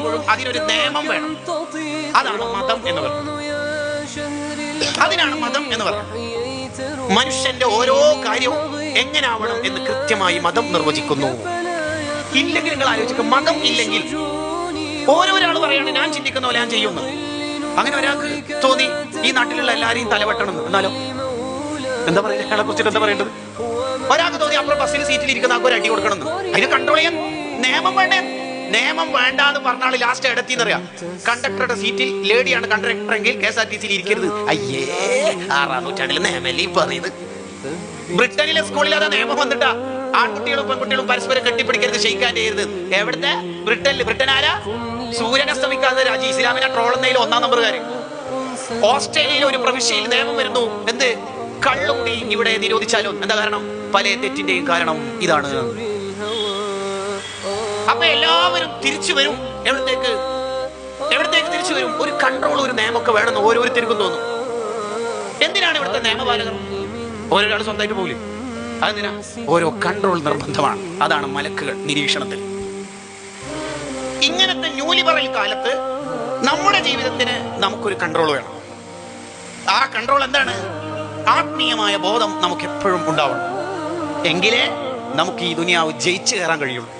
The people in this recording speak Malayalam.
ചെയ്യുമ്പോഴും അതിനൊരു നിയമം വേണം. അതാണ് മതം എന്ന് പറയുന്നത്. അതിനാണ് മതം എന്ന് പറയുന്നത്. മനുഷ്യന്റെ ഓരോ കാര്യവും എങ്ങനാവണം എന്ന് കൃത്യമായി മതം നിർവചിക്കുന്നു. ഇല്ലെങ്കിൽ നിങ്ങൾ ആലോചിക്കും മതം ഇല്ലെങ്കിൽ ഓരോരാൾ പറയാണ് ഞാൻ ചിന്തിക്കുന്ന പോലെ ഞാൻ ചെയ്യുന്നു. അങ്ങനെ ഒരാൾക്ക് തോന്നി ഈ നാട്ടിലുള്ള എല്ലാരെയും തലവെട്ടണം എന്ന്. എന്നാലോ എന്താ പറയുക അയാളെ കുറിച്ചിട്ട് എന്താ പറയേണ്ടത്? ഒരാൾക്ക് തോന്നി അപ്പുറം ബസ്സിൽ സീറ്റിൽ ഇരിക്കുന്ന ആൾക്കൊരു അടി കൊടുക്കണം. അതിന് കൺട്രോൾ ചെയ്യാൻ നിയമം വേണ്ടേ? നിയമം വേണ്ട എന്ന് പറഞ്ഞാൽ ലാസ്റ്റ് എടത്തി എന്നറിയാം കണ്ടക്ടറുടെ സീറ്റിൽ ലേഡിയാണ് കണ്ടക്ടർ എങ്കിൽ കെ എസ് ആർ ടി സിയിൽ ഇരിക്കരുത്. അയ്യേ ആറാം നൂറ്റാണ്ടിൽ പറയുന്നത്? ബ്രിട്ടനിലെ സ്കൂളിൽ അതാ നിയമം വന്നിട്ടാ. ആൺകുട്ടികളും പെൺകുട്ടികളും പരസ്പരം കെട്ടിപ്പിടിക്കരുത് ഷെയ്ക്കാൻ ചെയ്യരുത്. എവിടുത്തെ? ബ്രിട്ടനിൽ ബ്രിട്ടൻ ആരാ? സൂര്യൻ അസ്തമിക്കാത്ത രാജ്യം ഇസ്ലാമിനെ ട്രോളുന്നതിൽ ഒന്നാം നമ്പർ കാര്യം ഓസ്ട്രേലിയയിൽ ഒരു പ്രവിശ്യയിൽ നിയമം വരുന്നു. എന്ത്? കള്ളുകൂടി ഇവിടെ നിരോധിച്ചാലും എന്താ കാരണം? പല തെറ്റിന്റെയും കാരണം ഇതാണ്. അപ്പൊ എല്ലാവരും തിരിച്ചു വരും. എവിടത്തേക്ക്? എവിടത്തേക്ക് തിരിച്ചു വരും? ഒരു കൺട്രോൾ ഒരു നിയമമൊക്കെ വേണം ഓരോരുത്തർക്കും തോന്നും. എന്തിനാണ് ഇവിടുത്തെ നിയമപാലകർ? ഓരോരാൾ സ്വന്തമായിട്ട് പോകില്ലേ അതെന്തിനാ? ഓരോ കൺട്രോൾ നിർബന്ധമാണ്. അതാണ് മലക്കുകൾ നിരീക്ഷണത്തിൽ. ഇങ്ങനത്തെ ന്യൂലിബറൽ കാലത്ത് നമ്മുടെ ജീവിതത്തിന് നമുക്കൊരു കൺട്രോൾ വേണം. ആ കൺട്രോൾ എന്താണ്? ആത്മീയമായ ബോധം നമുക്ക് എപ്പോഴും ഉണ്ടാവണം. എങ്കിലേ നമുക്ക് ഈ ദുനിയാവ് ജയിച്ചു കയറാൻ കഴിയുള്ളൂ.